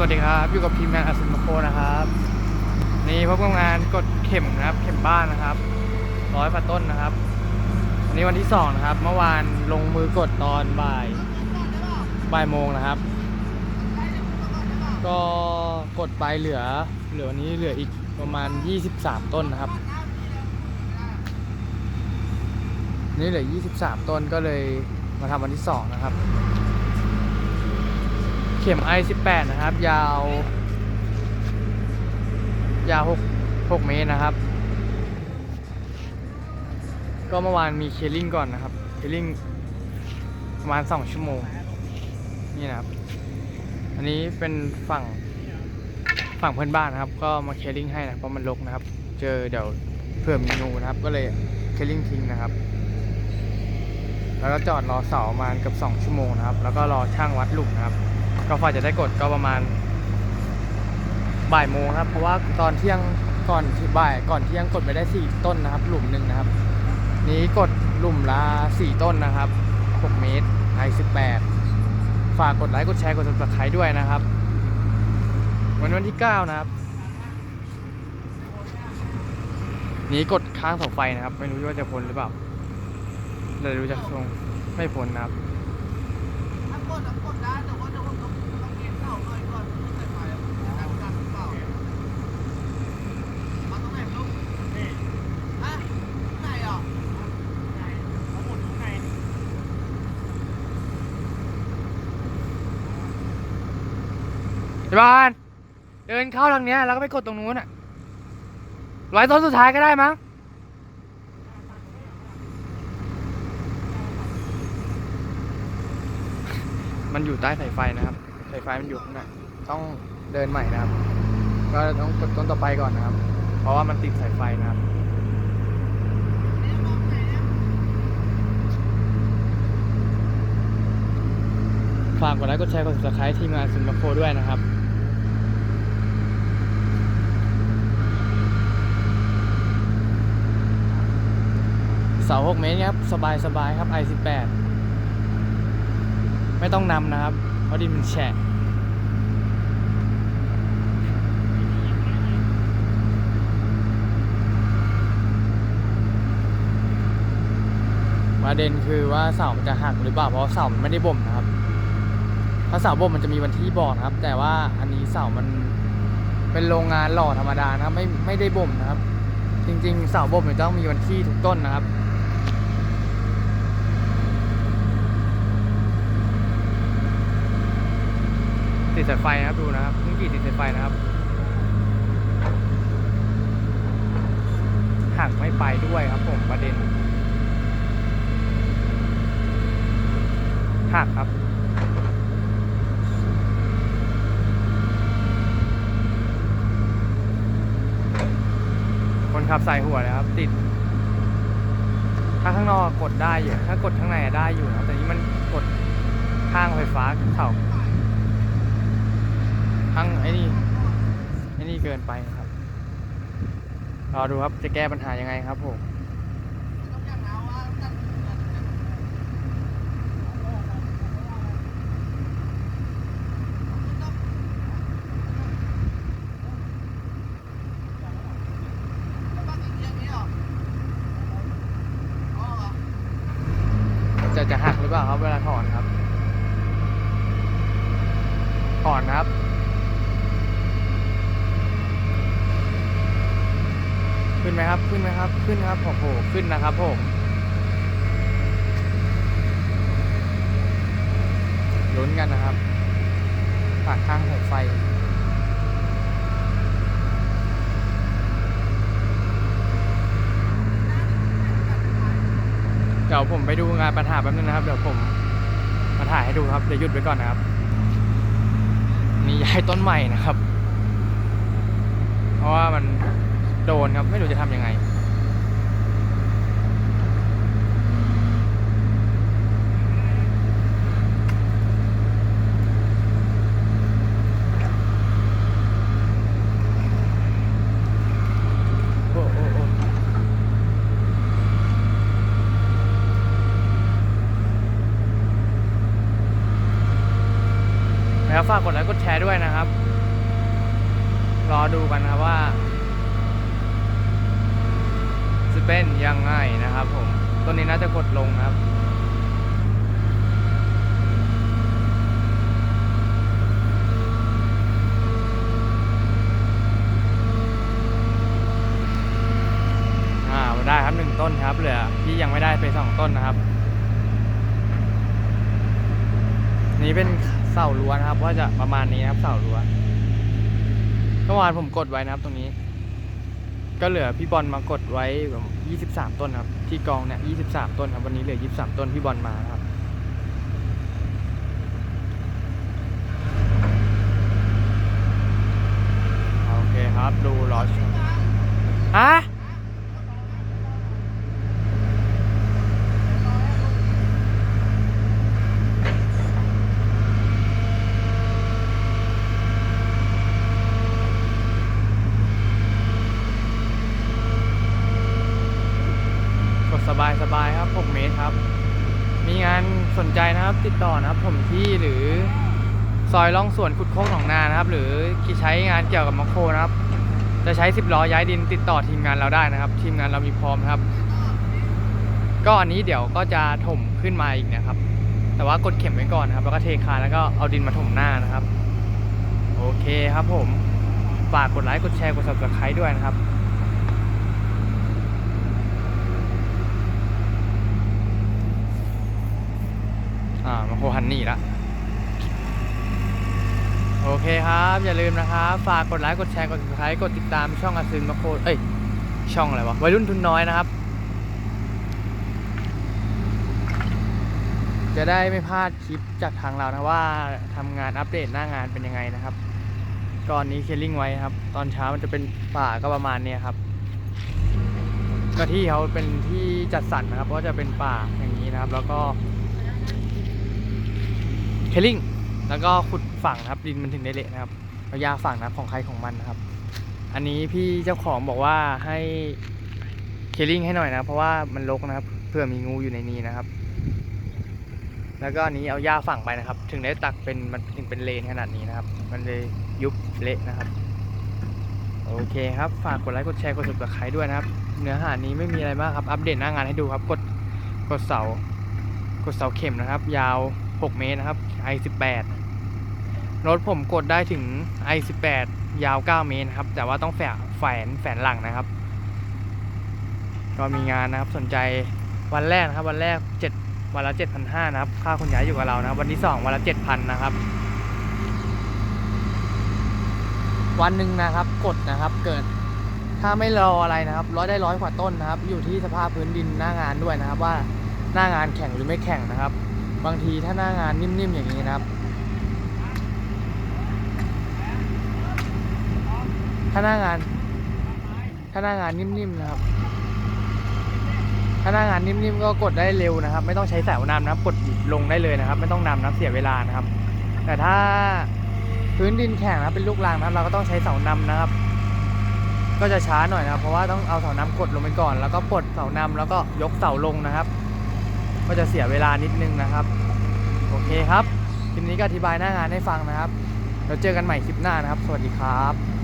สวัสดีครับ อยู่กับทีมงานอาซินมโคนะครับ นี่พบกับงานกดเข็มนะครับ เข็มบ้านนะครับร้อยฝาต้นนะครับวันนี้วันที่สองนะครับ เมื่อวานลงมือกดตอนบ่ายบ่ายโมงนะครับ ก็กดไปเหลือ เหลือวันนี้เหลืออีกประมาณ 23 ต้นนะครับ นี่เหลือ 23 ต้นก็เลยมาทำวันที่2นะครับ เข็ม i18 นะครับ ยาว ยาว6 6เมตรนะครับ ก็เมื่อวานมีเคลิ่งก่อนนะครับเคลิ่งประมาณ 2 ชั่วโมง นี่นะครับ อันนี้เป็นฝั่งฝั่งเพื่อนบ้านนะครับ ก็มาเคลิ่งให้นะเพราะมันรกนะครับ เจอเดี๋ยวเพิ่มมีงูนะครับ ก็เลยเคลิ่งทิ้งนะครับแล้วก็จอดรอเสาประมาณเกับ 2 ชั่วโมงนะครับ แล้วก็รอช่างวัดหลุมนะครับ ก็ฝ่าจะได้กดก็ประมาณบ่ายโมงครับ เพราะว่าตอนเที่ยงก่อนที่บ่ายก่อนเที่ยงกดไปได้4ต้นนะครับ หลุมหนึ่งนะครับ นี้กดหลุมละ4ต้นนะครับ6เมตร i18 ฝากกดไลค์กดแชร์กด subscribe ด้วยนะครับ วันวันที่9นะครับ นี้กดค้างเสาไฟนะครับ ไม่รู้ว่าจะพ้นหรือเปล่าแต่ดูจากทรงไม่พ้นนะครับ ถ้ากดอะกดได้แต่ว่าเดี๋ยวผมต้องต้องเก็บเสาหน่อยก่อนเพื่อใส่ไฟอะจะดันกันหรือเปล่ามาตรงไหนลูกนี่ฮะไหนอะไหนเอาหมดตรงไหน พี่บอลเดินเข้าทางเนี้ยแล้วก็ไปกดตรงนู้นอะร้อยต้นสุดท้ายก็ได้มั้งมันอยู่ใต้สายไฟนะครับสายไฟมันอยู่ข้างในต้องเดินใหม่นะครับ ก็ต้องกดต้นต่อไปก่อนนะครับ เพราะว่ามันติดสายไฟนะครับฝากกดไลค์กดแชร์กด subscribe ทีมงานซุนมาโคด้วยนะครับ เสา 6 เมตรครับ สบายสบายครับ i18 ไม่ต้องนำนะครับ เพราะดินมันแฉะประเด็นคือว่าเสามันจะหักหรือเปล่าเพราะเสามันไม่ได้บ่มนะครับ ถ้าเสาบ่มมันจะมีวันที่บอกนะครับ แต่ว่าอันนี้เสามันเป็นโรงงานหล่อธรรมดานะครับ ไม่ไม่ได้บ่มนะครับ จริง ๆ เสาบ่มมันต้องมีวันที่ทุกต้นนะครับ ติดสายไฟนะครับดูนะครับเพิ่งกี่ติดสายไฟนะครับหักไม่ไปด้วยครับผมประเด็นหักครับคนขับใส่หัวเลยครับติด ถ้าข้างนอกกดได้อยู่ ถ้ากดข้างในได้อยู่นะครับแต่นี้มันกดข้างไฟฟ้าเสา ข้งไอ้นี่ไอ้นี่เกินไปครับรอดูครับจะแก้ปัญหายังไงครับผมจะจะหักหรือเปล่าครับเวลาถอนครับถอนครับ ขึ้นไหมครับขึ้นไหมครับขึ้นครับโอ้โหขึ้นนะครับผมลุ้นกันนะครับปากข้างสายไฟเดี๋ยวผมไปดูงานปัญหาแป๊บนึงนะครับ เดี๋ยวผมมาถ่ายให้ดูครับ เดี๋ยวหยุดไว้ก่อนนะครับ นี่ย้ายต้นใหม่นะครับ เพราะว่ามัน โดนครับ ไม่รู้จะทำยังไง โอ้โอ้โอ้แล้วฝากกดไลค์กดแชร์ด้วยนะครับ รอดูกันนะครับว่า จะ เป็นยังไงนะครับผมตัวนี้น่าจะกดลงนะครับอ่าได้ครับหนึ่งต้นครับเหลือที่ยังไม่ได้ไปสองต้นนะครับ นี่เป็นเสารั้วนะครับว่าจะประมาณนี้นะครับเสารั้วเมื่อวานผมกดไว้นะครับตรงนี้ ก็เหลือพี่บอลมากดไว้แบบ23 ต้นครับ ที่กองเนี่ย 23 ต้นครับ วันนี้เหลือ 23 ต้นพี่บอลมาครับ โอเคครับ ดูลอชมฮะ กดส บายสบายครับ6เมตรครับ มีงานสนใจนะครับติดต่อนะครับผมที่หรือซอยล่องสวนขุดโค้งหนองนานะครับ หรือที่ใช้งานเกี่ยวกับมะโครนะครับ จะใช้ 10ล้อย้ายดินติดต่อทีมงานเราได้นะครับ ทีมงานเรามีพร้อมครับ ก็อันนี้เดี๋ยวก็จะถมขึ้นมาอีกนะครับ แต่ว่ากดเข็มไว้ก่อนนะครับ แล้วก็เทคานแล้วก็เอาดินมาถมหน้านะครับ โอเคครับผมฝากกดไลค์กดแชร์กด subscribe ด้วยนะครับ อ่ามาโคฮั นี่ละโอเคครับ อย่าลืมนะครับ ฝากกดไลค์กดแชร์กด subscribe กดติดตามช่องอาซึนมาโคเอ้ย ช่องอะไรวะวัยรุ่นทุนน้อยนะครับ จะได้ไม่พลาดคลิปจากทางเรานะว่าทำงานอัปเดตหน้างานเป็นยังไงนะครับก่อนนี้เคลลิ่งไว้ครับ ตอนเช้ามันจะเป็นป่าก็ประมาณเนี้ยครับก็ที่เขาเป็นที่จัดสรรนะครับก็จะเป็นป่าอย่างนี้นะครับ แล้วก็ เคลลิ่งแล้วก็ขุดฝั่งนะครับดินมันถึงได้เละนะครับเอายาฝั่งนะของใครของมันนะครับ อันนี้พี่เจ้าของบอกว่าให้เคลลิ่งให้หน่อยนะ เพราะว่ามันรกนะครับเพื่อมีงูอยู่ในนี้นะครับ แล้วก็อันนี้เอาหญ้าฝั่งไปนะครับ ถึงได้ตักเป็นมันถึงเป็นเลนขนาดนี้นะครับ มันเลยยุบเละนะครับโอเคครับฝากกดไลค์กดแชร์กด subscribe ด้วยนะครับ เนื้อหานี้ไม่มีอะไรมากครับอัปเดตหน้างานให้ดูครับกดกดเสากดเสาเข็มนะครับ ยาว 6 เมตรนะครับ i18 รถผมกดได้ถึง i18 ยาว 9 เมตรนะครับ แต่ว่าต้องแฝงแฝนแฝนหลังนะครับ ก็มีงานนะครับสนใจวันแรกนะครับ วันแรก 7 วันละ 7,500 นะครับ ค่าคนย้ายอยู่กับเรานะครับ วันที่ 2 วันละ 7,000 นะครับ วันหนึ่งนะครับกดนะครับเกิดถ้าไม่รออะไรนะครับ ร้อยได้ร้อยกว่าต้นนะครับ อยู่ที่สภาพพื้นดินหน้างานด้วยนะครับ ว่าหน้างานแข่งหรือไม่แข่งนะครับ บางทีถ้าหน้างานนิ่มๆอย่างนี้นะครับ ถ้าหน้างาน ถ้าหน้างานนิ่มๆนะครับ ถ้าหน้างานนิ่มๆก็กดได้เร็วนะครับ ไม่ต้องใช้สายนำนะครับกดลงได้เลยนะครับ ไม่ต้องนำนะครับเสียเวลานะครับ แต่ถ้าพื้นดินแข็งนะครับเป็นลูกรังนะครับ เราก็ต้องใช้เสานำนะครับ ก็จะช้าหน่อยนะครับ เพราะว่าต้องเอาเสานำกดลงไปก่อน แล้วก็ปลดเสานำแล้วก็ยกเสาลงนะครับ ก็จะเสียเวลานิดนึงนะครับ โอเคครับคลิปนี้ก็อธิบายหน้างานให้ฟังนะครับเราเจอกันใหม่คลิปหน้านะครับ สวัสดีครับ